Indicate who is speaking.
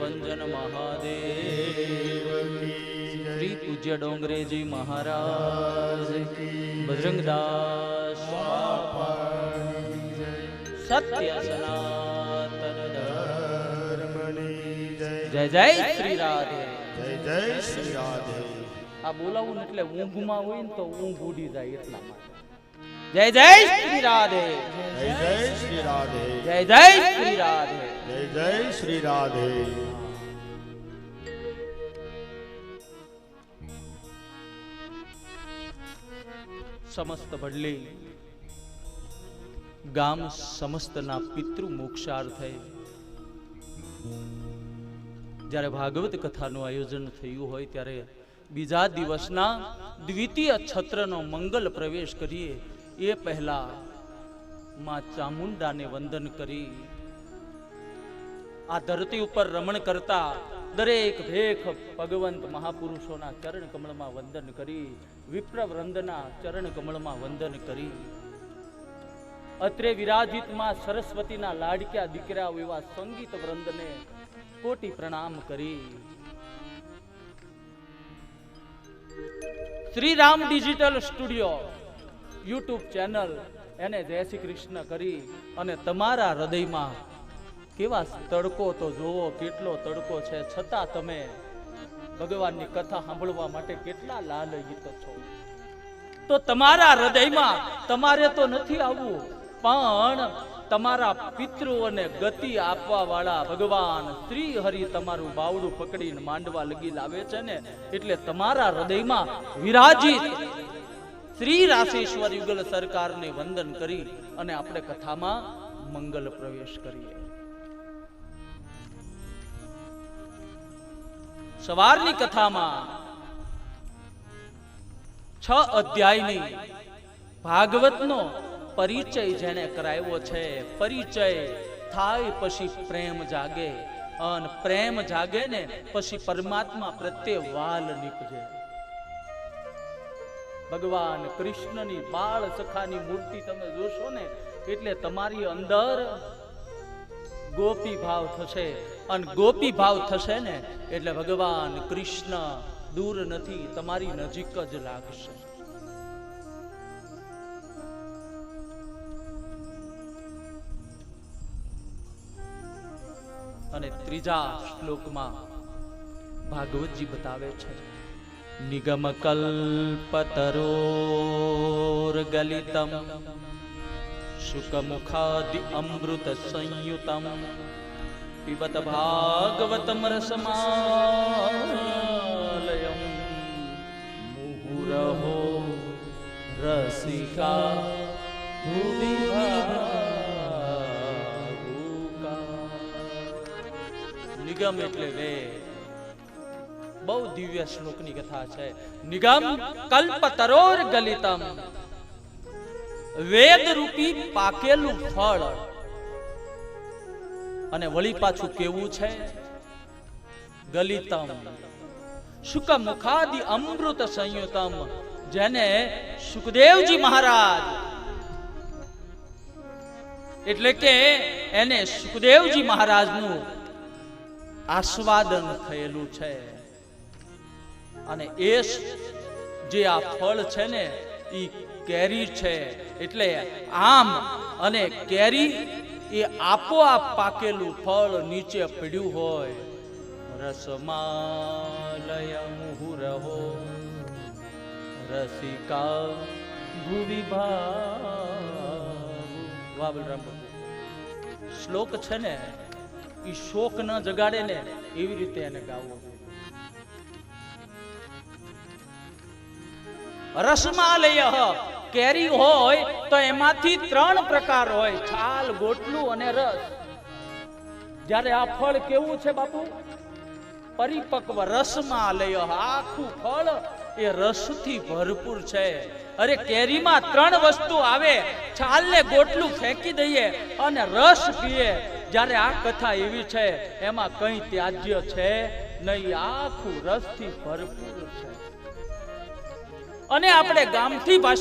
Speaker 1: ભંજન મહાદેવ શ્રી પૂજ્ય ડોંગરેજી મહારાજ બજરંગદાસ સત્ય સનાતન જય.
Speaker 2: જય
Speaker 1: શ્રી રાધે.
Speaker 2: જય જય શ્રી રાધે.
Speaker 1: આ બોલાવું એટલે ઊંઘમાં હોય ને તો ઊંઘ ઉડી જાય એટલા માટે. જય જય શ્રી રાધે.
Speaker 2: જય જય શ્રી રાધે.
Speaker 1: જય જય શ્રી રાધે.
Speaker 2: શ્રી રાધે.
Speaker 1: સમસ્ત ભડલી, ગામ સમસ્તના પિતૃ મોક્ષાર્થે જ્યારે ભાગવત કથાનું આયોજન થયું હોય ત્યારે બીજા દિવસના દ્વિતીય છત્રનો મંગલ પ્રવેશ કરીએ, એ પહેલા માં ચામુંડાને વંદન કરી આ ધરતી ઉપર રમણ કરતા દરેક ભેખ ભગવંત મહાપુરુષોના ચરણ કમળમાં વંદન કરી વિપ્રવૃંદના ચરણ કમળમાં વંદન કરી. અત્રે વિરાજિતમાં સરસ્વતીના લાડક્યા દીકરાઓ એવા સંગીત વૃંદને કોટી પ્રણામ કરી. Shri Ram digital studio, YouTube channel એને જય શ્રી કૃષ્ણ કરી અને તમારા હૃદયમાં કેવા તડકો તો જોવો કેટલો તડકો છે. છતાં તમે ભગવાનની કથા સાંભળવા માટે કેટલા લાલયિત છો. તો તમારા હૃદયમાં તમારે તો નથી આવવું, પણ તમારા પિતૃઓને ગતિ આપવા વાળા ભગવાન શ્રી તમારું બાવડું પકડીને માંડવા લગી લાવે છે ને, એટલે તમારા હૃદયમાં વિરાજિત શ્રી રાશેશ્વર યુગલ સરકારને વંદન કરી અને આપણે કથામાં મંગલ પ્રવેશ કરીએ. સવારની કથામાં છ અધ્યાયની ભાગવતનો પરિચય જેને કરાવ્યો છે. પરિચય થાય પછી પ્રેમ જાગે, અને પ્રેમ જાગે ને પછી પરમાત્મા પ્રત્યે વાલ નીપજે. ભગવાન કૃષ્ણની બાળ સખાની મૂર્તિ તમે જોશો ને, એટલે તમારી અંદર ગોપી ભાવ થશે. અને ગોપી ભાવ થશે ને, એટલે ભગવાન કૃષ્ણ દૂર નથી, તમારી નજીક જ લાગશે. અને ત્રીજા શ્લોકમાં ભાગવતજી બતાવે છે, નિગમ કલ્પતરોર્ગલિતમ ગલિતમ શુકમુખાદિ અમૃત સંયુતમ પિબત ભાગવતમ રસમાલયમ. રસિકા નિગમ એટલે વેદ બહુ દિવ્ય શ્લોકની કથા છે. નિગમ કલ્પતરોર ગલિતમ વેદ રૂપી પાકેલું ફળ. અને વળી પાછું કેવું છે? ગલિતમ. શુક મુખાદિ અમૃત સંયુતમ, જેને સુખદેવજી મહારાજ એટલે કે એને સુખદેવજી મહારાજનું આસ્વાદન થયેલું છે. અને એ જે આ ફળ છે ને એ કેરી છે. એટલે આમ અને કેરી એ આપોઆપ પાકેલું ફળ નીચે પડ્યું હોય. રસમાલય મુહુરહો રસિકા ભુવિ વાહ, બલરામ શ્લોક છે ને એ શોક ન જગાડે ને એવી રીતે એને ગાવો. રસમાલય કેરી હોય તો એમાંથી ત્રણ પ્રકાર હોય, છાલ, ગોટલું અને રસ. જ્યારે આ ફળ કેવું છે બાપુ? પરિપક્વ રસમાલય. આખું ફળ એ રસથી ભરપૂર છે. અરે કેરીમાં ત્રણ વસ્તુ આવે છાલ ને ગોટલું ફેંકી દઈએ અને રસ પીએ. જ્યારે આ કથા એવી છે, એમાં કઈ ત્યાજ્ય છે નહીં, આખું રસથી ભરપૂર છે. અને આપણે ગામથી ભાષા